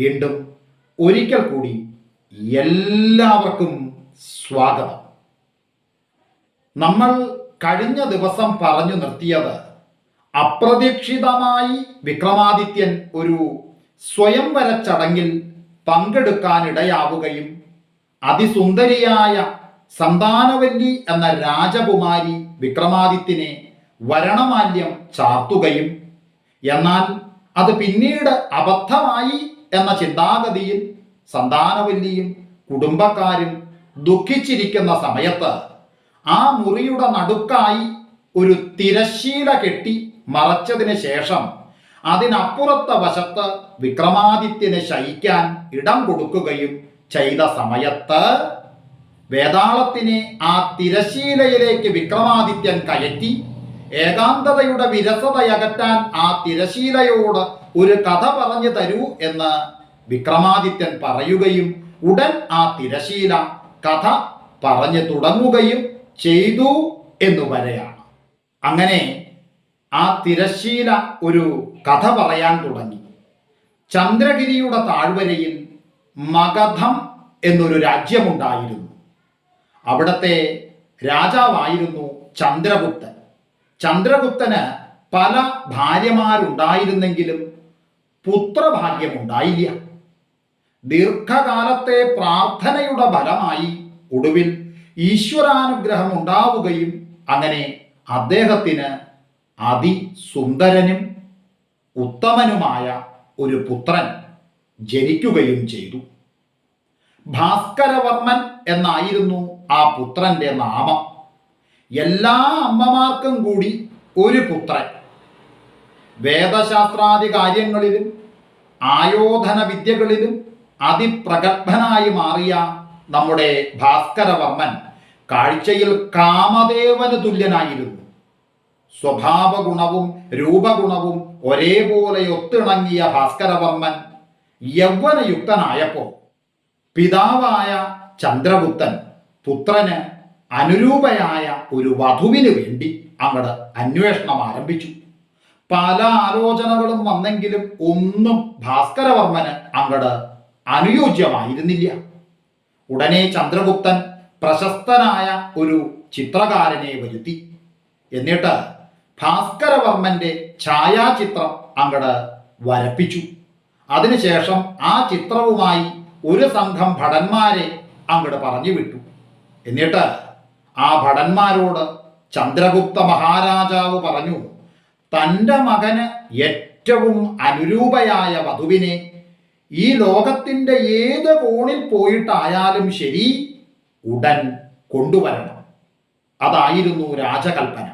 വീണ്ടും ഒരിക്കൽ കൂടി എല്ലാവർക്കും സ്വാഗതം. നമ്മൾ കഴിഞ്ഞ ദിവസം പറഞ്ഞു നിർത്തിയത് അപ്രതീക്ഷിതമായി വിക്രമാദിത്യൻ ഒരു സ്വയംവര ചടങ്ങിൽ പങ്കെടുക്കാനിടയാവുകയും അതിസുന്ദരിയായ സന്താനവല്ലി എന്ന രാജകുമാരി വിക്രമാദിത്യനെ വരണമാല്യം ചാർത്തുകയും എന്നാൽ അത് പിന്നീട് അബദ്ധമായി എന്ന ചിന്താഗതിയിൽ സന്താനവല്ലിയും കുടുംബക്കാരും ദുഃഖിച്ചിരിക്കുന്ന സമയത്ത് ആ മുറിയുടെ നടുക്കായി ഒരു തിരശീല കെട്ടി മറച്ചതിന് ശേഷം അതിനപ്പുറത്തെ വശത്ത് വിക്രമാദിത്യന് ശയിക്കാൻ ഇടം കൊടുക്കുകയും ചെയ്ത സമയത്ത് വേതാളത്തിനെ ആ തിരശീലയിലേക്ക് വിക്രമാദിത്യൻ കയറ്റി ഏകാന്തതയുടെ വിരസതയകറ്റാൻ ആ തിരശീലയോട് ഒരു കഥ പറഞ്ഞു തരൂ എന്ന് വിക്രമാദിത്യൻ പറയുകയും ഉടൻ ആ തിരശീല കഥ പറഞ്ഞു തുടങ്ങുകയും ചെയ്തു എന്നു വരെയാണ്. അങ്ങനെ ആ തിരശീല ഒരു കഥ പറയാൻ തുടങ്ങി. ചന്ദ്രഗിരിയുടെ താഴ്വരയിൽ മഗധം എന്നൊരു രാജ്യമുണ്ടായിരുന്നു. അവിടത്തെ രാജാവായിരുന്നു ചന്ദ്രഗുപ്തൻ. ചന്ദ്രഗുപ്തന് പല ഭാര്യമാരുണ്ടായിരുന്നെങ്കിലും പുത്രഭാഗ്യമുണ്ടായില്ല. ദീർഘകാലത്തെ പ്രാർത്ഥനയുടെ ഫലമായി ഒടുവിൽ ഈശ്വരാനുഗ്രഹം ഉണ്ടാവുകയും അങ്ങനെ അദ്ദേഹത്തിന് അതിസുന്ദരനും ഉത്തമനുമായ ഒരു പുത്രൻ ജനിക്കുകയും ചെയ്തു. ഭാസ്കരവർമ്മൻ എന്നായിരുന്നു ആ പുത്രന്റെ നാമം. എല്ലാ അമ്മമാർക്കും കൂടി ഒരു പുത്രൻ. വേദശാസ്ത്രാദി കാര്യങ്ങളിലും ആയോധന വിദ്യകളിലും അതിപ്രഗത്ഭനായി മാറിയ നമ്മുടെ ഭാസ്കരവർമ്മൻ കാഴ്ചയിൽ കാമദേവന് തുല്യനായിരുന്നു. സ്വഭാവഗുണവും രൂപഗുണവും ഒരേപോലെ ഒത്തിണങ്ങിയ ഭാസ്കരവർമ്മൻ യൗവനയുക്തനായപ്പോൾ പിതാവായ ചന്ദ്രഗുപ്തൻ പുത്രന് അനുരൂപയായ ഒരു വധുവിന് വേണ്ടി അങ്ങട് അന്വേഷണം ആരംഭിച്ചു. പല ആലോചനകളും വന്നെങ്കിലും ഒന്നും ഭാസ്കരവർമ്മന് അങ്ങട് അനുയോജ്യമായിരുന്നില്ല. ഉടനെ ചന്ദ്രഗുപ്തൻ പ്രശസ്തനായ ഒരു ചിത്രകാരനെ വരുത്തി. എന്നിട്ട് ഭാസ്കരവർമ്മന്റെ ഛായാചിത്രം അങ്ങട് വരപ്പിച്ചു. അതിനുശേഷം ആ ചിത്രവുമായി ഒരു സംഘം ഭടന്മാരെ അങ്ങട് പറഞ്ഞു വിട്ടു. എന്നിട്ട് ആ ഭടന്മാരോട് ചന്ദ്രഗുപ്ത മഹാരാജാവ് പറഞ്ഞു തന്റെ മകന് ഏറ്റവും അനുരൂപയായ വധുവിനെ ഈ ലോകത്തിന്റെ ഏത് കോണിൽ പോയിട്ടായാലും ശരി ഉടൻ കൊണ്ടുവരണം. അതായിരുന്നു രാജകൽപ്പന.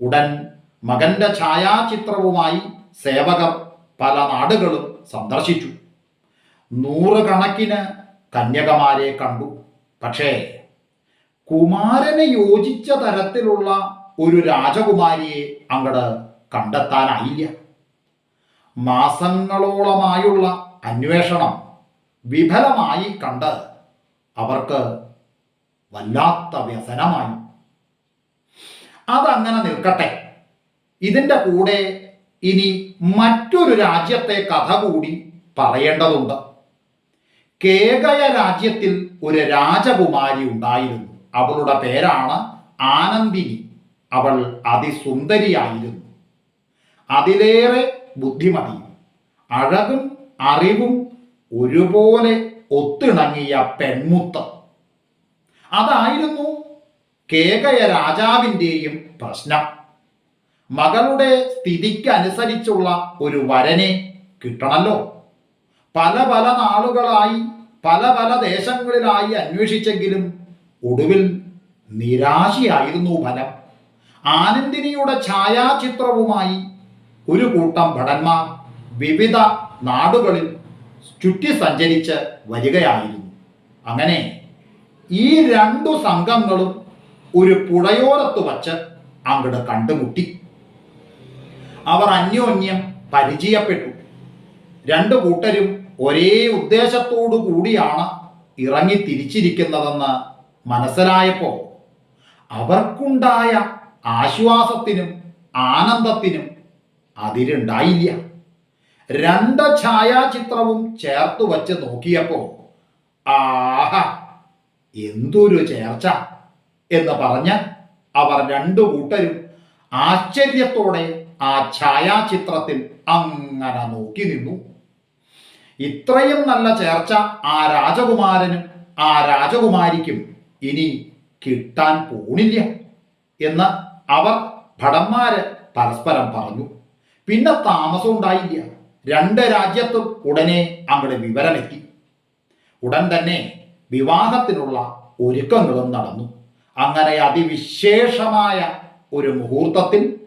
ഉടൻ മകന്റെ ഛായാചിത്രവുമായി സേവകർ പല നാടുകളും സന്ദർശിച്ചു. നൂറുകണക്കിന് കന്യകമാരെ കണ്ടു. പക്ഷേ കുമാരന് യോജിച്ച തരത്തിലുള്ള ഒരു രാജകുമാരിയെ അങ്ങട് കണ്ടെത്താനായില്ല. മാസങ്ങളോളമായുള്ള അന്വേഷണം വിഫലമായി കണ്ട് അവർക്ക് വല്ലാത്ത വ്യസനമായി. അതങ്ങനെ നിൽക്കട്ടെ. ഇതിന്റെ കൂടെ ഇനി മറ്റൊരു രാജ്യത്തെ കഥ കൂടി പറയേണ്ടതുണ്ട്. കേകയ രാജ്യത്തിൽ ഒരു രാജകുമാരി ഉണ്ടായിരുന്നു. അവളുടെ പേരാണ് ആനന്ദിനി. അവൾ അതിസുന്ദരിയായിരുന്നു. അതിലേറെ ബുദ്ധിമതിയും അഴകും അറിവും ഒരുപോലെ ഒത്തിണങ്ങിയ പെൺമുത്തം. അതായിരുന്നു കേകയ രാജാവിന്റെയും പ്രശ്നം. മകളുടെ സ്ഥിതിക്കനുസരിച്ചുള്ള ഒരു വരനെ കിട്ടണല്ലോ. പല പല നാളുകളായി പല പല ദേശങ്ങളിലായി അന്വേഷിച്ചെങ്കിലും ഒടുവിൽ നിരാശയായിരുന്നു ഫലം. ആനന്ദിനിയുടെ ഛായാചിത്രവുമായി ഒരു കൂട്ടം ഭടന്മാർ വിവിധ നാടുകളിൽ ചുറ്റി സഞ്ചരിച്ച് വരികയായിരുന്നു. അങ്ങനെ ഈ രണ്ടു സംഘങ്ങളും ഒരു പുഴയോരത്ത് വച്ച് അങ്ങോട്ട് കണ്ടുമുട്ടി. അവർ അന്യോന്യം പരിചയപ്പെട്ടു. രണ്ടു കൂട്ടരും ഒരേ ഉദ്ദേശത്തോടു കൂടിയാണ് ഇറങ്ങി തിരിച്ചിരിക്കുന്നതെന്ന് മനസ്സിലായപ്പോൾ അവർക്കുണ്ടായ ആശ്വാസത്തിനും ആനന്ദത്തിനും അതിരുണ്ടായില്ല. രണ്ട് ഛായാചിത്രവും ചേർത്ത് വച്ച് നോക്കിയപ്പോൾ ആഹ എന്തൊരു ചേർച്ച എന്ന് പറഞ്ഞ് അവർ രണ്ടു കൂട്ടരും ആശ്ചര്യത്തോടെ ആ ഛായാചിത്രത്തിൽ അങ്ങനെ നോക്കി നിന്നു. ഇത്രയും നല്ല ചേർച്ച ആ രാജകുമാരനും ആ രാജകുമാരിക്കും ഇനി കിട്ടാൻ പോണില്ല എന്ന് അവർ ഭടന്മാര് പരസ്പരം പറഞ്ഞു പിന്നെ താമസം ഉണ്ടായില്ല. രണ്ട് രാജ്യത്തും ഉടനെ അങ്ങടെ വിവരമെത്തി. ഉടൻ തന്നെ വിവാഹത്തിനുള്ള ഒരുക്കങ്ങളും നടന്നു. അങ്ങനെ അതിവിശേഷമായ ഒരു മുഹൂർത്തത്തിൽ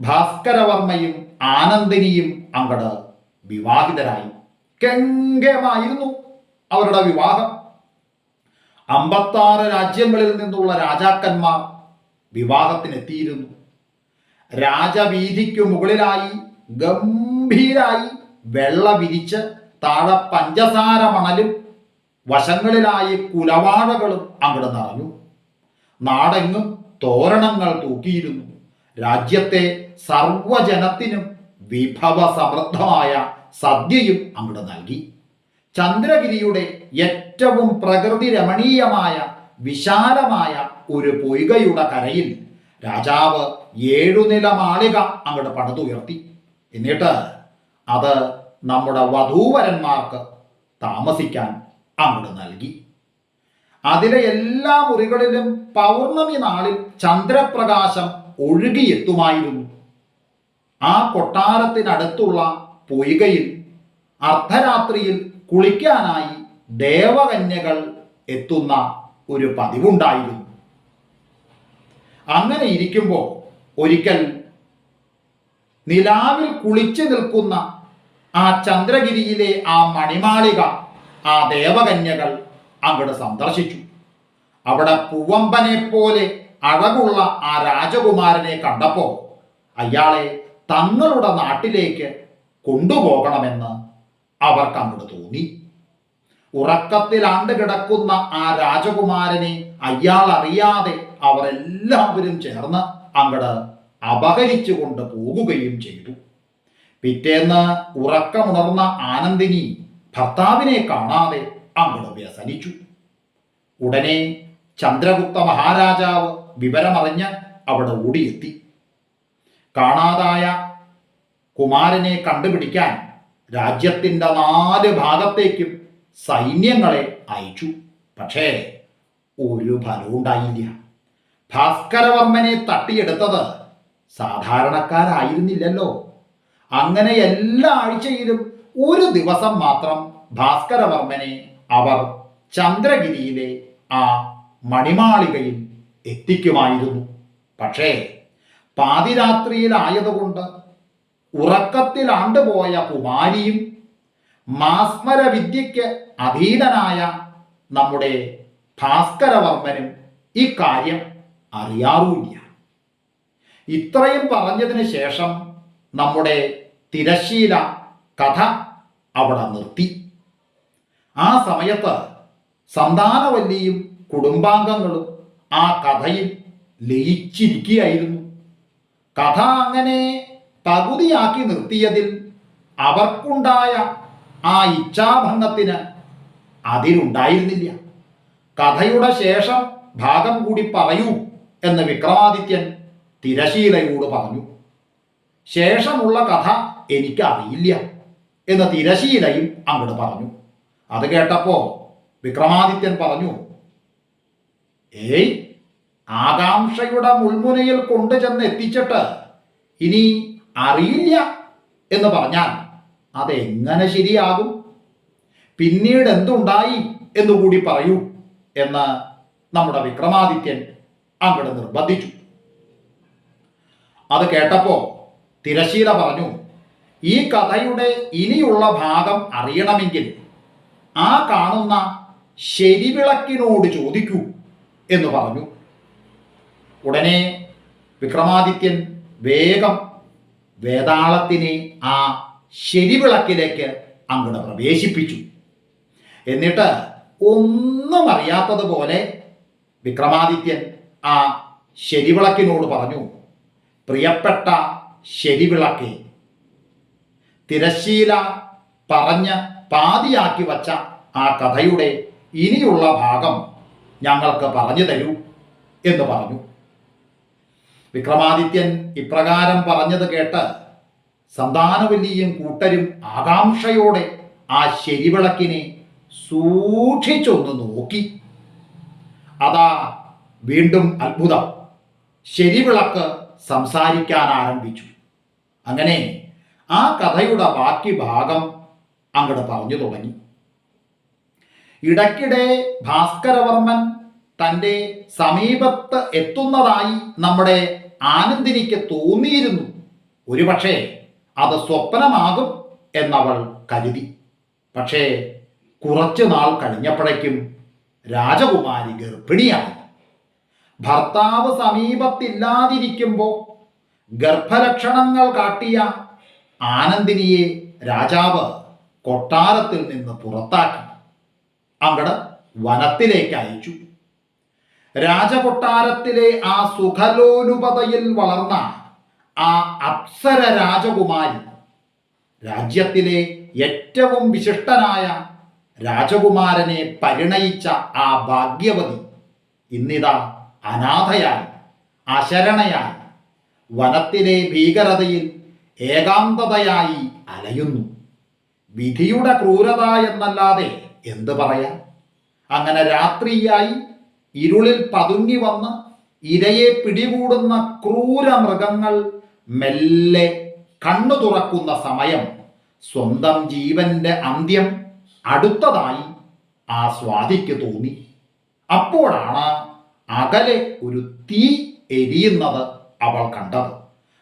ഭാസ്കരവർമ്മയും ആനന്ദിനിയും അങ്ങട് വിവാഹിതരായി. കെങ്കമായിരുന്നു അവരുടെ വിവാഹം. അമ്പത്താറ് രാജ്യങ്ങളിൽ നിന്നുള്ള രാജാക്കന്മാർ വിവാഹത്തിനെത്തിയിരുന്നു രാജവീതിക്കു മുകളിലായി ഗംഭീരായി വെള്ള വിരിച്ച് താഴെ പഞ്ചസാര മണലും വശങ്ങളിലായി കുലവാഴകളും അങ്ങോട്ട് നിറഞ്ഞു. നാടെങ്ങും തോരണങ്ങൾ തൂക്കിയിരുന്നു. രാജ്യത്തെ സർവജനത്തിനും വിഭവ സമൃദ്ധമായ സദ്യയും അങ്ങോട്ട് നൽകി. ചന്ദ്രഗിരിയുടെ ഏറ്റവും പ്രകൃതി രമണീയമായ വിശാലമായ ഒരു പൊയ്കയുടെ കരയിൽ രാജാവ് ഏഴുനില മാളിക അങ്ങോട്ട് പടുത്തുയർത്തി. എന്നിട്ട് അത് നമ്മുടെ വധൂവരന്മാർക്ക് താമസിക്കാൻ അങ്ങോട്ട് നൽകി. അതിലെ എല്ലാ മുറികളിലും പൗർണമി നാളിൽ ചന്ദ്രപ്രകാശം ഒഴുകിയെത്തുമായിരുന്നു. ആ കൊട്ടാരത്തിനടുത്തുള്ള പൊയ്കയിൽ അർദ്ധരാത്രിയിൽ കുളിക്കാനായി ദേവകന്യകൾ എത്തുന്ന ഒരു പതിവുണ്ടായിരുന്നു. അങ്ങനെ ഇരിക്കുമ്പോൾ ഒരിക്കൽ നിലാവിൽ കുളിച്ചു നിൽക്കുന്ന ആ ചന്ദ്രഗിരിയിലെ ആ മണിമാളിക ആ ദേവകന്യകൾ അങ്ങോട്ട് സന്ദർശിച്ചു. അവിടെ പൂവമ്പനെ പോലെ അഴകുള്ള ആ രാജകുമാരനെ കണ്ടപ്പോൾ അയാളെ തങ്ങളുടെ നാട്ടിലേക്ക് കൊണ്ടുപോകണമെന്ന് അവർക്ക് അങ്ങോട്ട് തോന്നി. ഉറക്കത്തിലാണ്ട് കിടക്കുന്ന ആ രാജകുമാരനെ അയാൾ അറിയാതെ അവരെല്ലാവരും ചേർന്ന് അങ്ങട് അപഹരിച്ചു കൊണ്ട് പോകുകയും ചെയ്തു. പിറ്റേന്ന് ഉറക്കമുണർന്ന ആനന്ദിനി ഭർത്താവിനെ കാണാതെ അങ്ങട് വ്യസനിച്ചു. ഉടനെ ചന്ദ്രഗുപ്ത മഹാരാജാവ് വിവരമറിഞ്ഞ് അവിടെ ഓടിയെത്തി. കാണാതായ കുമാരനെ കണ്ടുപിടിക്കാൻ രാജ്യത്തിന്റെ നാല് ഭാഗത്തേക്കും സൈന്യങ്ങളെ അയച്ചു. പക്ഷേ ഒരു ഫലവും ഉണ്ടായില്ല ഭാസ്കരവർമ്മനെ തട്ടിയെടുത്തത് സാധാരണക്കാരായിരുന്നില്ലല്ലോ. അങ്ങനെ എല്ലാ ആഴ്ചയിലും ഒരു ദിവസം മാത്രം ഭാസ്കരവർമ്മനെ അവർ ചന്ദ്രഗിരിയിലെ ആ മണിമാളികയിൽ എത്തിക്കുമായിരുന്നു. പക്ഷേ പാതിരാത്രിയിലായതുകൊണ്ട് ഉറക്കത്തിൽ ആണ്ടുപോയ കുമാരിയും മാസ്മരവിദ്യയ്ക്ക് അധീനനായ നമ്മുടെ ഭാസ്കരവർമ്മനും ഇക്കാര്യം അറിയാറുമില്ല. ഇത്രയും പറഞ്ഞതിന് ശേഷം നമ്മുടെ തിരശീല കഥ അവിടെ നിർത്തി. ആ സമയത്ത് സന്താനവല്ലിയും കുടുംബാംഗങ്ങളും ആ കഥയിൽ ലയിച്ചിരിക്കുകയായിരുന്നു. കഥ അങ്ങനെ പകുതിയാക്കി നിർത്തിയതിൽ അവർക്കുണ്ടായ ആ ഇച്ഛാഭംഗത്തിന് അതിലുണ്ടായിരുന്നില്ല. കഥയുടെ ശേഷം ഭാഗം കൂടി പറയൂ. എന്ന് വിക്രമാദിത്യൻ തിരശീലയോട് പറഞ്ഞു. ശേഷമുള്ള കഥ എനിക്കറിയില്ല എന്ന് തിരശീലയും അങ്ങോട്ട് പറഞ്ഞു. അത് കേട്ടപ്പോ വിക്രമാദിത്യൻ പറഞ്ഞു ഏയ് ആകാംക്ഷയുടെ മുൾമുനയിൽ കൊണ്ടുചെന്ന് എത്തിച്ചിട്ട് ഇനി അറിയില്ല എന്ന് പറഞ്ഞാൽ അതെങ്ങനെ ശരിയാകും? പിന്നീട് എന്തുണ്ടായി എന്നുകൂടി പറയൂ എന്ന് നമ്മുടെ വിക്രമാദിത്യൻ അങ്ങോട്ട് നിർബന്ധിച്ചു. അത് കേട്ടപ്പോ തിരശീല പറഞ്ഞു ഈ കഥയുടെ ഇനിയുള്ള ഭാഗം അറിയണമെങ്കിൽ ആ കാണുന്ന ശരിവിളക്കിനോട് ചോദിക്കൂ എന്ന് പറഞ്ഞു. ഉടനെ വിക്രമാദിത്യൻ വേഗം വേതാളത്തിനെ ആ ശരിവിളക്കിലേക്ക് അങ്ങോട്ട് പ്രവേശിപ്പിച്ചു. എന്നിട്ട് ഒന്നും അറിയാത്തതുപോലെ വിക്രമാദിത്യൻ ആ ശരിവിളക്കിനോട് പറഞ്ഞു പ്രിയപ്പെട്ട ശരിവിളക്കേ തിരശ്ശീല പറഞ്ഞ് പാതിയാക്കി വച്ച ആ കഥയുടെ ഇനിയുള്ള ഭാഗം ഞങ്ങൾക്ക് പറഞ്ഞു തരൂ എന്ന് പറഞ്ഞു. വിക്രമാദിത്യൻ ഇപ്രകാരം പറഞ്ഞത് കേട്ട് സന്താനവല്ലിയും കൂട്ടരും ആകാംക്ഷയോടെ ആ ശരിവിളക്കിനെ സൂക്ഷിച്ചൊന്ന് നോക്കി. അതാ വീണ്ടും അത്ഭുതം. ശരിവിളക്ക് സംസാരിക്കാൻ ആരംഭിച്ചു അങ്ങനെ ആ കഥയുടെ ബാക്കി ഭാഗം അങ്ങോട്ട് പറഞ്ഞു തുടങ്ങി. ഇടയ്ക്കിടെ ഭാസ്കരവർമ്മൻ തന്റെ സമീപത്ത് എത്തുന്നതായി നമ്മുടെ ആനന്ദിനിക്ക് തോന്നിയിരുന്നു. ഒരുപക്ഷെ അത് സ്വപ്നമാകും എന്നവൾ കരുതി. പക്ഷേ കുറച്ചു നാൾ കഴിഞ്ഞപ്പോഴേക്കും രാജകുമാരി ഗർഭിണിയായി. ഭർത്താവ് സമീപത്തില്ലാതിരിക്കുമ്പോൾ ഗർഭലക്ഷണങ്ങൾ കാട്ടിയ ആനന്ദിനിയെ രാജാവ് കൊട്ടാരത്തിൽ നിന്ന് പുറത്താക്കി. അങ്ങട് വനത്തിലേക്ക് അയച്ചു. രാജകൊട്ടാരത്തിലെ ആ സുഖലോലുപതയിൽ വളർന്ന ആ അപ്സര രാജകുമാരി രാജ്യത്തിലെ ഏറ്റവും വിശിഷ്ടനായ രാജകുമാരനെ പരിണയിച്ച ആ ഭാഗ്യവതി ഇന്നിതാ അനാഥയായി അശരണയായി വനത്തിലെ ഭീകരതയിൽ ഏകാന്തതയായി അലയുന്നു. വിധിയുടെ ക്രൂരത എന്നല്ലാതെ എന്ത് പറയാം? അങ്ങനെ രാത്രിയായി ഇരുളിൽ പതുങ്ങി വന്ന് ഇരയെ പിടികൂടുന്ന ക്രൂര മൃഗങ്ങൾ മെല്ലെ കണ്ണു തുറക്കുന്ന സമയം സ്വന്തം ജീവന്റെ അന്ത്യം അടുത്തതായി ആ സ്വാതിക്ക് തോന്നി. അപ്പോഴാണ് അകലെ ഒരു തീ എരിയുന്നത് അവൾ കണ്ടത്.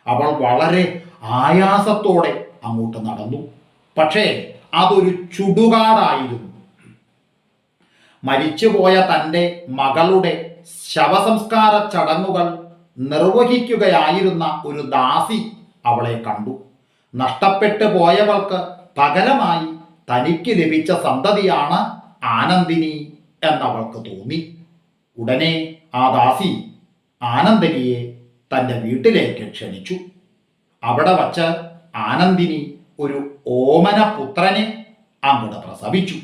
അവൾ വളരെ ആയാസത്തോടെ അങ്ങോട്ട് നടന്നു. പക്ഷേ അതൊരു ചുടുകാടായിരുന്നു. മരിച്ചുപോയ തന്റെ മകളുടെ ശവസംസ്കാര ചടങ്ങുകൾ നിർവഹിക്കുകയായിരുന്ന ഒരു ദാസി അവളെ കണ്ടു. നഷ്ടപ്പെട്ടു പോയവൾക്ക് പകരമായി തനിക്ക് ലഭിച്ച സന്തതിയാണ് ആനന്ദിനി എന്നവൾക്ക് തോന്നി. ഉടനെ ആ ദാസി ആനന്ദിനിയെ തന്റെ വീട്ടിലേക്ക് ക്ഷണിച്ചു. അവിടെ വച്ച് ആനന്ദിനി ഒരു ഓമന പുത്രനെ അങ്ങോട്ട് പ്രസവിച്ചു.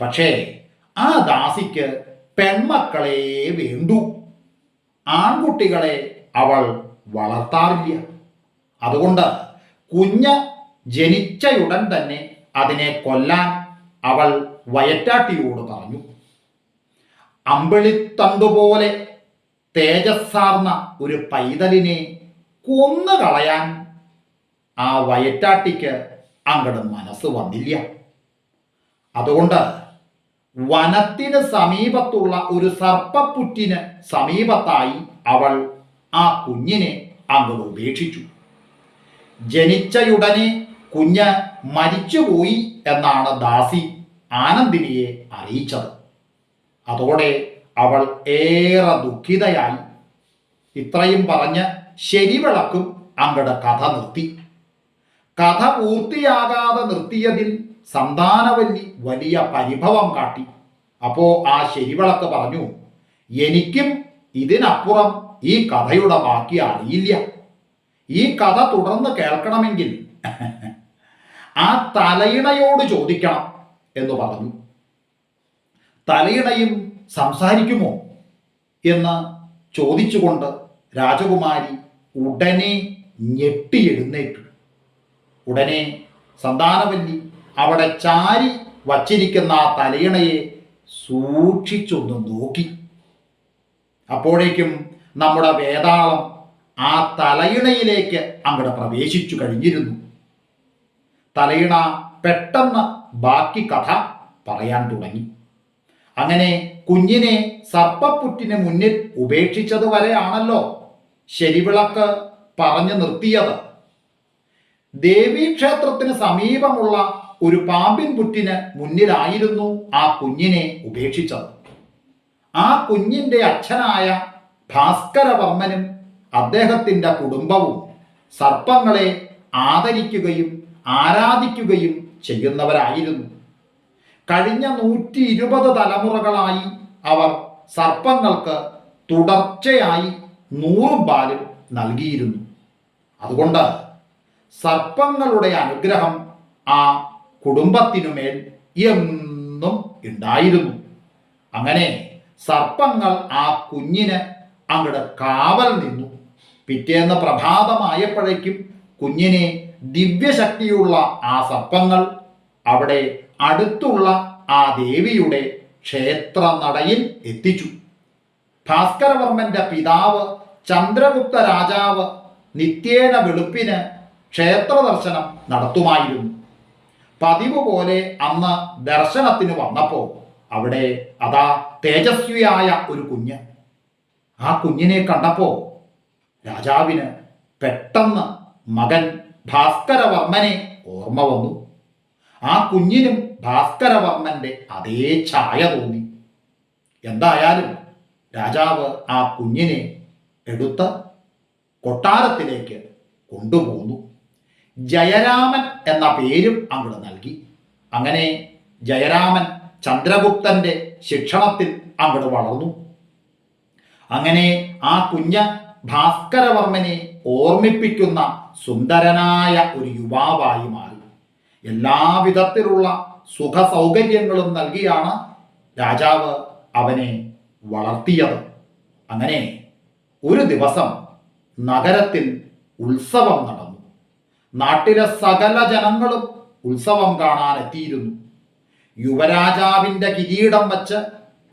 പക്ഷേ ആ ദാസിക്ക് പെൺമക്കളെ വേണ്ടു. ആൺകുട്ടികളെ അവൾ വളർത്താറില്ല. അതുകൊണ്ട് കുഞ്ഞ് ജനിച്ചയുടൻ തന്നെ അതിനെ കൊല്ലാൻ അവൾ വയറ്റാട്ടിയോട് പറഞ്ഞു. അമ്പിളിത്തണ്ടുപോലെ തേജസ്സാർന്ന ഒരു പൈതലിനെ കൊന്നു കളയാൻ ആ വയറ്റാട്ടിക്ക് അങ്ങട് മനസ്സ് വന്നില്ല. അതുകൊണ്ട് വനത്തിന് സമീപത്തുള്ള ഒരു സർപ്പപ്പുറ്റിന് സമീപത്തായി അവൾ ആ കുഞ്ഞിനെ അങ്ങോട്ട് ഉപേക്ഷിച്ചു. ജനിച്ചയുടനെ കുഞ്ഞ് മരിച്ചുപോയി എന്നാണ് ദാസി ആനന്ദിനിയെ അറിയിച്ചത്. അതോടെ അവൾ ഏറെ ദുഃഖിതയായി ഇത്രയും പറഞ്ഞ് ശരിവിളക്കും അങ്ങടെ കഥ നിർത്തി. കഥ പൂർത്തിയാകാതെ നിർത്തിയതിൽ സന്താനവല്ലി വലിയ പരിഭവം കാട്ടി. അപ്പോ ആ ശരിവിളക്ക് പറഞ്ഞു എനിക്കും ഇതിനപ്പുറം ഈ കഥയുടെ ബാക്കി അറിയില്ല. ഈ കഥ തുടർന്ന് കേൾക്കണമെങ്കിൽ ആ തലയിണയോട് ചോദിക്കണം എന്ന് പറഞ്ഞു. തലയിണയും സംസാരിക്കുമോ എന്ന് ചോദിച്ചുകൊണ്ട് രാജകുമാരി ഉടനെ ഞെട്ടി എഴുന്നേറ്റു ഉടനെ സന്താനവല്ലി അവിടെ ചാരി വച്ചിരിക്കുന്ന ആ തലയിണയെ സൂക്ഷിച്ചൊന്ന് നോക്കി. അപ്പോഴേക്കും നമ്മുടെ വേതാളം ആ തലയിണയിലേക്ക് അങ്ങോട്ട് പ്രവേശിച്ചു കഴിഞ്ഞിരുന്നു. തലയിണ പെട്ടെന്ന് ബാക്കി കഥ പറയാൻ തുടങ്ങി. അങ്ങനെ കുഞ്ഞിനെ സർപ്പപ്പുറ്റിന് മുന്നിൽ ഉപേക്ഷിച്ചത് വരെയാണല്ലോ ശരിവിളക്ക് പറഞ്ഞു നിർത്തിയത്. ദേവീക്ഷേത്രത്തിന് സമീപമുള്ള ഒരു പാമ്പിൻ പുറ്റിന് മുന്നിലായിരുന്നു ആ കുഞ്ഞിനെ ഉപേക്ഷിച്ചത്. ആ കുഞ്ഞിന്റെ അച്ഛനായ ഭാസ്കരവർമ്മനും അദ്ദേഹത്തിന്റെ കുടുംബവും സർപ്പങ്ങളെ ആദരിക്കുകയും ആരാധിക്കുകയും ചെയ്യുന്നവരായിരുന്നു. കഴിഞ്ഞ നൂറ്റി ഇരുപത് തലമുറകളായി അവർ സർപ്പങ്ങൾക്ക് തുടർച്ചയായി നൂറും പാലും നൽകിയിരുന്നു. അതുകൊണ്ട് സർപ്പങ്ങളുടെ അനുഗ്രഹം ആ കുടുംബത്തിനുമേൽ എന്നും ഉണ്ടായിരുന്നു. അങ്ങനെ സർപ്പങ്ങൾ ആ കുഞ്ഞിന് അങ്ങോട്ട് കാവൽ നിന്നു. പിറ്റേന്ന് പ്രഭാതമായപ്പോഴേക്കും കുഞ്ഞിനെ ദിവ്യശക്തിയുള്ള ആ സർപ്പങ്ങൾ അവിടെ അടുത്തുള്ള ആ ദേവിയുടെ ക്ഷേത്ര നടയിൽ എത്തിച്ചു. ഭാസ്കരവർമ്മന്റെ പിതാവ് ചന്ദ്രഗുപ്ത രാജാവ് നിത്യേന വെളുപ്പിന് ക്ഷേത്ര ദർശനം നടത്തുമായിരുന്നു. പതിവ് പോലെ അന്ന് ദർശനത്തിന് വന്നപ്പോൾ അവിടെ അതാ തേജസ്വിയായ ഒരു കുഞ്ഞ്. ആ കുഞ്ഞിനെ കണ്ടപ്പോൾ രാജാവിന് പെട്ടെന്ന് മകൻ ഭാസ്കരവർമ്മനെ ഓർമ്മ വന്നു. ആ കുഞ്ഞിനും ഭാസ്കരവർമ്മന്റെ അതേ ഛായ തോന്നി. എന്തായാലും രാജാവ് ആ കുഞ്ഞിനെ എടുത്ത് കൊട്ടാരത്തിലേക്ക് കൊണ്ടുപോന്നു. ജയരാമൻ എന്ന പേരും അങ്ങോട്ട് നൽകി. അങ്ങനെ ജയരാമൻ ചന്ദ്രഗുപ്തന്റെ ശിക്ഷണത്തിൽ അങ്ങോട്ട് വളർന്നു. അങ്ങനെ ആ കുഞ്ഞ് ഭാസ്കരവർമ്മനെ ഓർമ്മിപ്പിക്കുന്ന സുന്ദരനായ ഒരു യുവാവായി മാറി. എല്ലാവിധത്തിലുള്ള സുഖ സൗകര്യങ്ങളും നൽകിയാണ് രാജാവ് അവനെ വളർത്തിയത്. അങ്ങനെ ഒരു ദിവസം നഗരത്തിൽ ഉത്സവം നടന്നു. നാട്ടിലെ സകല ജനങ്ങളും ഉത്സവം കാണാൻ എത്തിയിരുന്നു. യുവരാജാവിന്റെ കിരീടം വച്ച്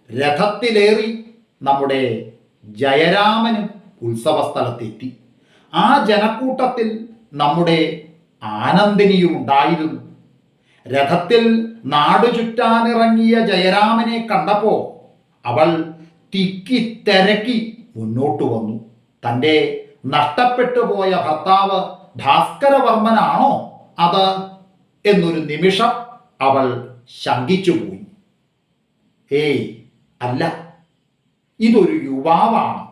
രഥത്തിലേറി നമ്മുടെ ജയരാമനും ഉത്സവ സ്ഥലത്തെത്തി ആ ജനക്കൂട്ടത്തിൽ നമ്മുടെ ആനന്ദിനിയും ഉണ്ടായിരുന്നു. രഥത്തിൽ നാടു ചുറ്റാനിറങ്ങിയ ജയരാമനെ കണ്ടപ്പോൾ അവൾ തിക്കി തിരക്കി മുന്നോട്ട് വന്നു. തന്റെ നഷ്ടപ്പെട്ടു പോയ ഭർത്താവ് ഭാസ്കരവർമ്മനാണോ അത് എന്നൊരു നിമിഷം അവൾ ശങ്കിച്ചുപോയി ഏയ് അല്ല ഇതൊരു യുവാവാണ്.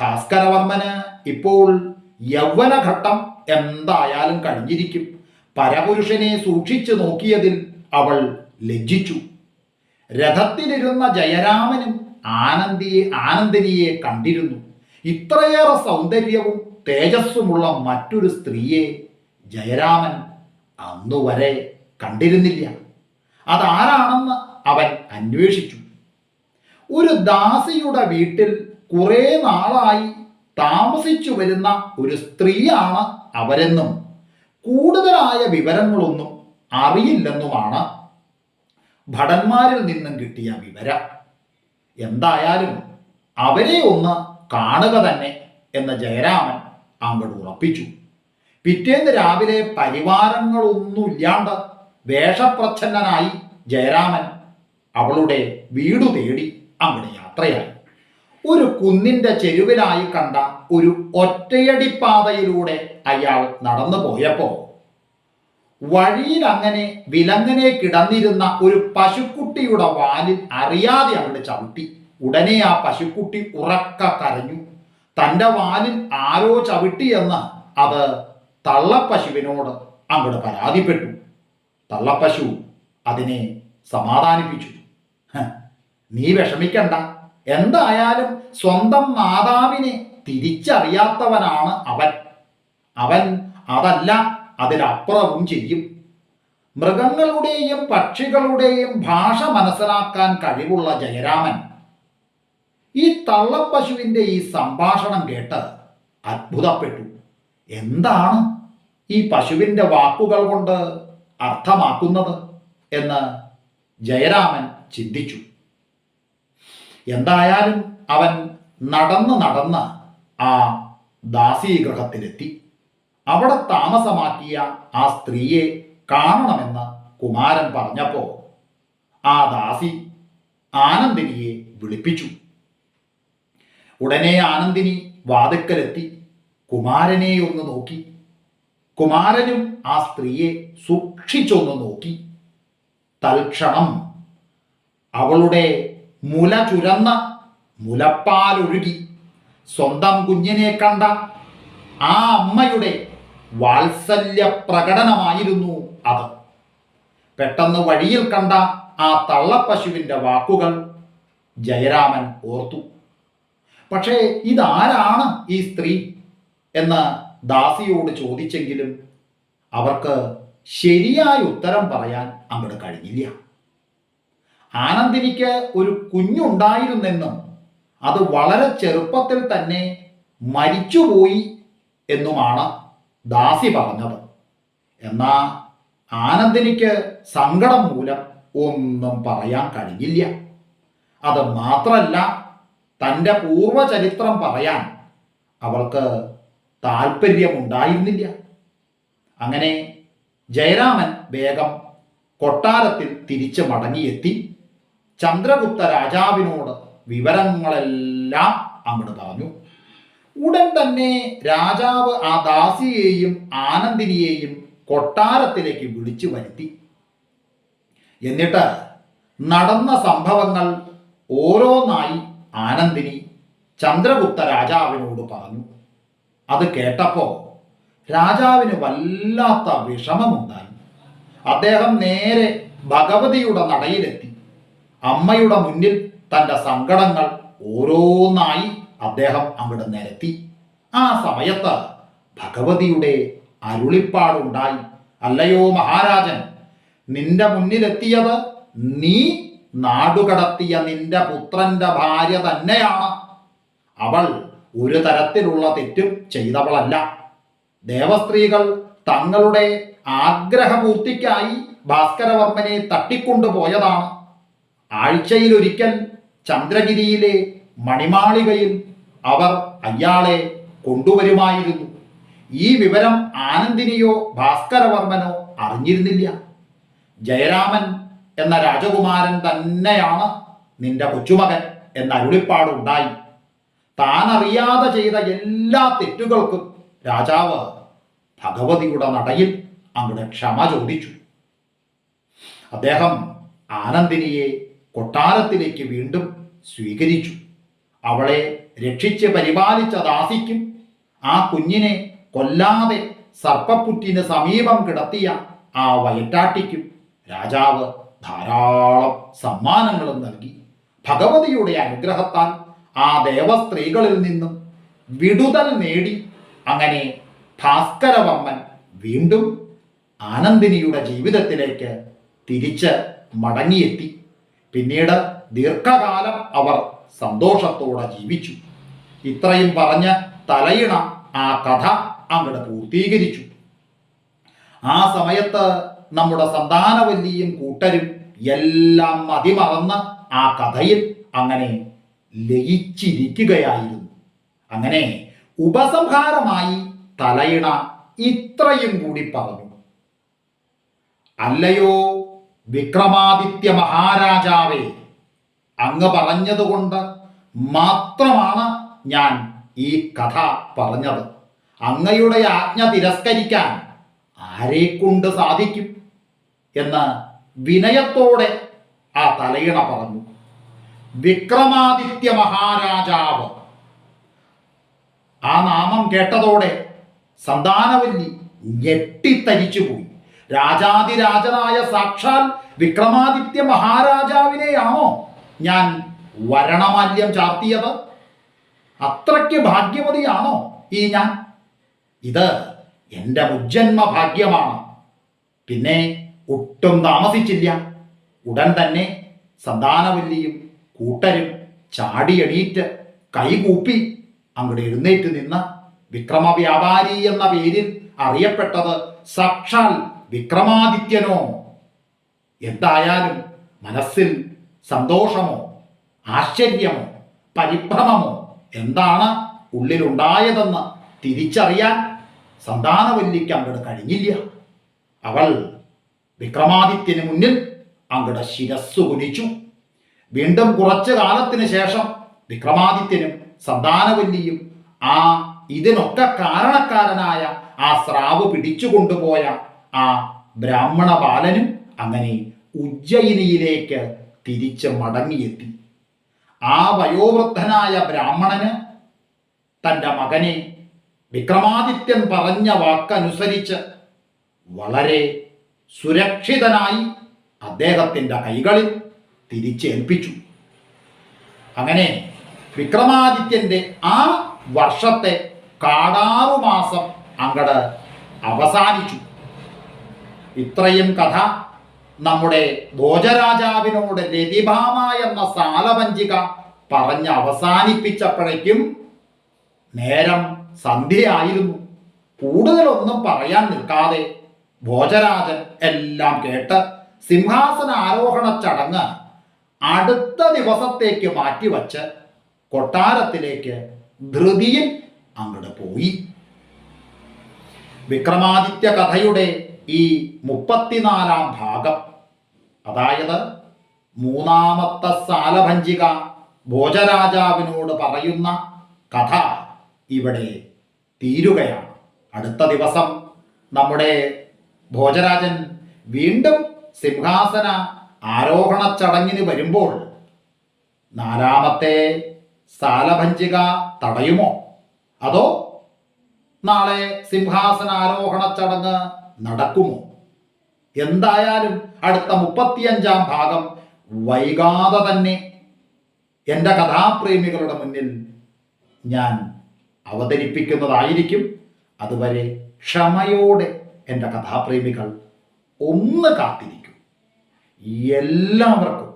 ഭാസ്കരവർമ്മന് ഇപ്പോൾ യൗവനഘട്ടം എന്തായാലും കഴിഞ്ഞിരിക്കും. പരപുരുഷനെ സൂക്ഷിച്ചു നോക്കിയതിൽ അവൾ ലജ്ജിച്ചു. രഥത്തിലിരുന്ന ജയരാമനും ആനന്ദിയെ ആനന്ദിനിയെ കണ്ടിരുന്നു. ഇത്രയേറെ സൗന്ദര്യവും തേജസ്സുമുള്ള മറ്റൊരു സ്ത്രീയെ ജയരാമൻ അന്നുവരെ കണ്ടിരുന്നില്ല. അതാരാണെന്ന് അവൻ അന്വേഷിച്ചു. ഒരു ദാസിയുടെ വീട്ടിൽ കുറെ നാളായി താമസിച്ചു വരുന്ന ഒരു സ്ത്രീയാണ് അവരെന്നും. കൂടുതലായ വിവരങ്ങളൊന്നും അറിയില്ലെന്നുമാണ് ഭടന്മാരിൽ നിന്നും കിട്ടിയ വിവരം. എന്തായാലും അവരെ ഒന്ന് കാണുക തന്നെ എന്ന് ജയരാമൻ അങ്ങോട്ട് ഉറപ്പിച്ചു. പിറ്റേന്ന് രാവിലെ പരിവാരങ്ങളൊന്നുമില്ലാണ്ട് വേഷപ്രച്ഛന്നനായി ജയരാമൻ അവളുടെ വീടു തേടി അങ്ങോട്ട് യാത്രയായി. ഒരു കുന്നിന്റെ ചെരുവിലായി കണ്ട ഒരു ഒറ്റയടിപ്പാതയിലൂടെ അയാൾ നടന്നു പോയപ്പോ വഴിയിൽ അങ്ങനെ വിലങ്ങനെ കിടന്നിരുന്ന ഒരു പശുക്കുട്ടിയുടെ വാലിൽ അറിയാതെ അവിടെ ചവിട്ടി. ഉടനെ ആ പശുക്കുട്ടി ഉറക്ക കരഞ്ഞു. തന്റെ വാലിൽ ആരോ ചവിട്ടിയെന്ന് അത് തള്ളപ്പശുവിനോട് അങ്ങോട്ട് പരാതിപ്പെട്ടു. തള്ളപ്പശു അതിനെ സമാധാനിപ്പിച്ചു. നീ വിഷമിക്കണ്ട. എന്തായാലും സ്വന്തം മാതാവിനെ തിരിച്ചറിയാത്തവനാണ് അവൻ. അവൻ അതല്ല അതിലപ്പുറവും ചെയ്യും. മൃഗങ്ങളുടെയും പക്ഷികളുടെയും ഭാഷ മനസ്സിലാക്കാൻ കഴിവുള്ള ജയരാമൻ. ഈ തള്ളപ്പശുവിന്റെ ഈ സംഭാഷണം കേട്ട് അത്ഭുതപ്പെട്ടു. എന്താണ് ഈ പശുവിന്റെ വാക്കുകൾ കൊണ്ട് അർത്ഥമാക്കുന്നത് എന്ന് ജയരാമൻ ചിന്തിച്ചു. എന്തായാലും അവൻ നടന്ന് നടന്ന് ആ ദാസീഗൃഹത്തിലെത്തി. അവിടെ താമസമാക്കിയ ആ സ്ത്രീയെ കാണണമെന്ന് കുമാരൻ പറഞ്ഞപ്പോൾ ആ ദാസി ആനന്ദിനിയെ വിളിപ്പിച്ചു. ഉടനെ ആനന്ദിനി വാതുക്കലെത്തി. കുമാരനെ ഒന്ന് നോക്കി. കുമാരനും ആ സ്ത്രീയെ സൂക്ഷിച്ചൊന്ന് നോക്കി. തൽക്ഷണം അവളുടെ മുല ചുരന്ന മുലപ്പാലൊഴുകി സ്വന്തം കുഞ്ഞിനെ കണ്ട ആ അമ്മയുടെ വാത്സല്യ പ്രകടനമായിരുന്നു അത്. പെട്ടെന്ന് വഴിയിൽ കണ്ട ആ തള്ളപ്പശുവിന്റെ വാക്കുകൾ ജയരാമൻ ഓർത്തു. പക്ഷേ ഇതാരാണ് ഈ സ്ത്രീ എന്ന് ദാസിയോട് ചോദിച്ചെങ്കിലും അവർക്ക് ശരിയായ ഉത്തരം പറയാൻ അങ്ങോട്ട് കഴിഞ്ഞില്ല. ആനന്ദിനിക്ക് ഒരു കുഞ്ഞുണ്ടായിരുന്നെന്നും അത് വളരെ ചെറുപ്പത്തിൽ തന്നെ മരിച്ചുപോയി എന്നുമാണ് ദാസി പറഞ്ഞത്. എന്നാ ആനന്ദിനിക്ക് സങ്കടം മൂലം ഒന്നും പറയാൻ കഴിഞ്ഞില്ല. അത് മാത്രല്ല തന്റെ പൂർവചരിത്രം പറയാൻ അവൾക്ക് താല്പര്യമുണ്ടായിരുന്നില്ല അങ്ങനെ ജയരാമൻ വേഗം കൊട്ടാരത്തിൽ തിരിച്ച് മടങ്ങിയെത്തി. ചന്ദ്രഗുപ്ത രാജാവിനോട് വിവരങ്ങളെല്ലാം അങ്ങോട്ട് പറഞ്ഞു. ഉടൻ തന്നെ രാജാവ് ആ ദാസിയെയും ആനന്ദിനിയെയും കൊട്ടാരത്തിലേക്ക് വിളിച്ചു വരുത്തി. എന്നിട്ട് നടന്ന സംഭവങ്ങൾ ഓരോന്നായി ആനന്ദിനി ചന്ദ്രഗുപ്ത രാജാവിനോട് പറഞ്ഞു. അത് കേട്ടപ്പോൾ രാജാവിന് വല്ലാത്ത വിഷമമുണ്ടായി. അദ്ദേഹം നേരെ ഭഗവതിയുടെ നടയിലെത്തി. അമ്മയുടെ മുന്നിൽ തന്റെ സങ്കടങ്ങൾ ഓരോന്നായി അദ്ദേഹം അങ്ങട് നിരത്തി. ആ സമയത്ത് ഭഗവതിയുടെ അരുളിപ്പാടുണ്ടായി. അല്ലയോ മഹാരാജൻ നിന്റെ മുന്നിലെത്തിയത് നീ നാടുകടത്തിയ നിന്റെ പുത്രന്റെ ഭാര്യ തന്നെയാണ്. അവൾ ഒരു തരത്തിലുള്ള തെറ്റും ചെയ്തവളല്ല. ദേവസ്ത്രീകൾ തങ്ങളുടെ ആഗ്രഹപൂർത്തിക്കായി ഭാസ്കരവർമ്മനെ തട്ടിക്കൊണ്ടുപോയതാണ്. ആഴ്ചയിലൊരിക്കൽ ചന്ദ്രഗിരിയിലെ മണിമാളികയിൽ അവർ അയാളെ കൊണ്ടുവരുമായിരുന്നു. ഈ വിവരം ആനന്ദിനിയോ ഭാസ്കരവർമ്മനോ അറിഞ്ഞിരുന്നില്ല. ജയരാമൻ എന്ന രാജകുമാരൻ തന്നെയാണ് നിന്റെ കൊച്ചുമകൻ എന്ന അരുളിപ്പാടുണ്ടായി താൻ അറിയാതെ ചെയ്ത എല്ലാ തെറ്റുകൾക്കും രാജാവ് ഭഗവതിയുടെ നടയിൽ അങ്ങനെ ക്ഷമ ചോദിച്ചു. അദ്ദേഹം ആനന്ദിനിയെ കൊട്ടാരത്തിലേക്ക് വീണ്ടും സ്വീകരിച്ചു. അവളെ രക്ഷിച്ച് പരിപാലിച്ച ദാസിക്കും ആ കുഞ്ഞിനെ കൊല്ലാതെ സർപ്പപ്പുറ്റിന് സമീപം കിടത്തിയ ആ വയറ്റാട്ടിക്കും രാജാവ് ധാരാളം സമ്മാനങ്ങളും നൽകി. ഭഗവതിയുടെ അനുഗ്രഹത്താൽ ആ ദേവസ്ത്രീകളിൽ നിന്നും വിടുതൽ നേടി. അങ്ങനെ ഭാസ്കരവമ്മൻ വീണ്ടും ആനന്ദിനിയുടെ ജീവിതത്തിലേക്ക് തിരിച്ച് മടങ്ങിയെത്തി. പിന്നീട് ദീർഘകാലം അവർ സന്തോഷത്തോടെ ജീവിച്ചു. ഇത്രയും പറഞ്ഞ് തലയിണ ആ കഥ അങ്ങോട്ട് പൂർത്തീകരിച്ചു. ആ സമയത്ത് നമ്മുടെ സന്താനവല്ലിയും കൂട്ടരും എല്ലാം മതിമറന്ന് ആ കഥയിൽ അങ്ങനെ ലയിച്ചിരിക്കുകയായിരുന്നു. അങ്ങനെ ഉപസംഹാരമായി തലയിണ ഇത്രയും കൂടി പറഞ്ഞു. അല്ലയോ വിക്രമാദിത്യ മഹാരാജാവേ അങ്ങ് പറഞ്ഞതുകൊണ്ട് മാത്രമാണ് ഞാൻ ഈ കഥ പറഞ്ഞത്. അങ്ങയുടെ ആജ്ഞ തിരസ്കരിക്കാൻ ആരെക്കൊണ്ട് സാധിക്കും എന്ന് വിനയത്തോടെ ആ തലയിണ പറഞ്ഞു. വിക്രമാദിത്യ മഹാരാജാവ് ആ നാമം കേട്ടതോടെ സന്താനവല്ലി ഞെട്ടിത്തരിച്ചുപോയി. രാജാതിരാജനായ സാക്ഷാൽ വിക്രമാദിത്യ മഹാരാജാവിനെയാണോ ഞാൻ വരണമാല്യം ചാർത്തിയത്? അത്രയ്ക്ക് ഭാഗ്യവതിയാണോ ഈ ഞാൻ? ഇത് എന്റെ മുജ്ജന്മ ഭാഗ്യമാണ്. പിന്നെ ഒട്ടും താമസിച്ചില്ല. ഉടൻ തന്നെ സന്താനവല്ലിയും കൂട്ടരും ചാടിയെണീറ്റ് കൈകൂപ്പി അങ്ങോട്ട് എഴുന്നേറ്റ് നിന്ന് വിക്രമ വ്യാപാരി എന്ന പേരിൽ അറിയപ്പെട്ടത് സാക്ഷാൽ വിക്രമാദിത്യനോ? എന്തായാലും മനസ്സിൽ സന്തോഷമോ ആശ്ചര്യമോ പരിഭ്രമമോ എന്താണ് ഉള്ളിലുണ്ടായതെന്ന് തിരിച്ചറിയാൻ സന്താനവല്ലിക്ക് അങ്ങോട്ട് കഴിഞ്ഞില്ല. അവൾ വിക്രമാദിത്യന് മുന്നിൽ അങ്ങട് ശിരസ്സു കുനിച്ചു. വീണ്ടും കുറച്ചു കാലത്തിന് ശേഷം വിക്രമാദിത്യനും സന്താനവല്ലിയും ആ ഇതിനൊക്കെ കാരണക്കാരനായ ആ സ്രാവ് പിടിച്ചു കൊണ്ടുപോയ ആ ബ്രാഹ്മണ ബാലനും അങ്ങനെ ഉജ്ജയിനിയിലേക്ക് തിരിച്ച് മടങ്ങിയെത്തി. ആ വയോവൃദ്ധനായ ബ്രാഹ്മണന് തന്റെ മകനെ വിക്രമാദിത്യൻ പറഞ്ഞ വാക്കനുസരിച്ച് വളരെ സുരക്ഷിതനായി അദ്ദേഹത്തിന്റെ കൈകളിൽ തിരിച്ചേൽപ്പിച്ചു. അങ്ങനെ വിക്രമാദിത്യന്റെ ആ വർഷത്തെ കാടാറുമാസം അങ്ങട് അവസാനിച്ചു. ഇത്രയും കഥ നമ്മുടെ ഭോജരാജാവിനോട് രതിഭാമ എന്ന സാലപഞ്ചിക പറഞ്ഞ് അവസാനിപ്പിച്ചപ്പോഴേക്കും നേരം സന്ധ്യയായിരുന്നു. കൂടുതലൊന്നും പറയാൻ നിൽക്കാതെ ഭോജരാജൻ എല്ലാം കേട്ട് സിംഹാസന ആരോഹണ ചടങ്ങ് അടുത്ത ദിവസത്തേക്ക് മാറ്റിവച്ച് കൊട്ടാരത്തിലേക്ക് ധൃതിയിൽ അങ്ങോട്ട് പോയി. വിക്രമാദിത്യ കഥയുടെ ഈ മുപ്പത്തിനാലാം ഭാഗം അതായത് മൂന്നാമത്തെ സാലഭഞ്ചിക ഭോജരാജാവിനോട് പറയുന്ന കഥ ഇവിടെ തീരുകയാണ്. അടുത്ത ദിവസം നമ്മുടെ ഭോജരാജൻ വീണ്ടും സിംഹാസന ആരോഹണ ചടങ്ങിന് വരുമ്പോൾ നാലാമത്തെ സാലഭഞ്ചിക തടയുമോ? അതോ നാളെ സിംഹാസന ആരോഹണ ചടങ്ങ് നടക്കുമോ? എന്തായാലും അടുത്ത മുപ്പത്തിയഞ്ചാം ഭാഗം വൈകാതെ തന്നെ എന്റെ കഥാപ്രേമികളുടെ മുന്നിൽ ഞാൻ അവതരിപ്പിക്കുന്നതായിരിക്കും. അതുവരെ ക്ഷമയോടെ എന്റെ കഥാപ്രേമികൾ ഒന്ന് കാത്തിരിക്കും. എല്ലാവർക്കും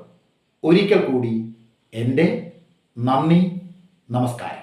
ഒരിക്കൽ കൂടി എന്റെ നന്ദി നമസ്കാരം.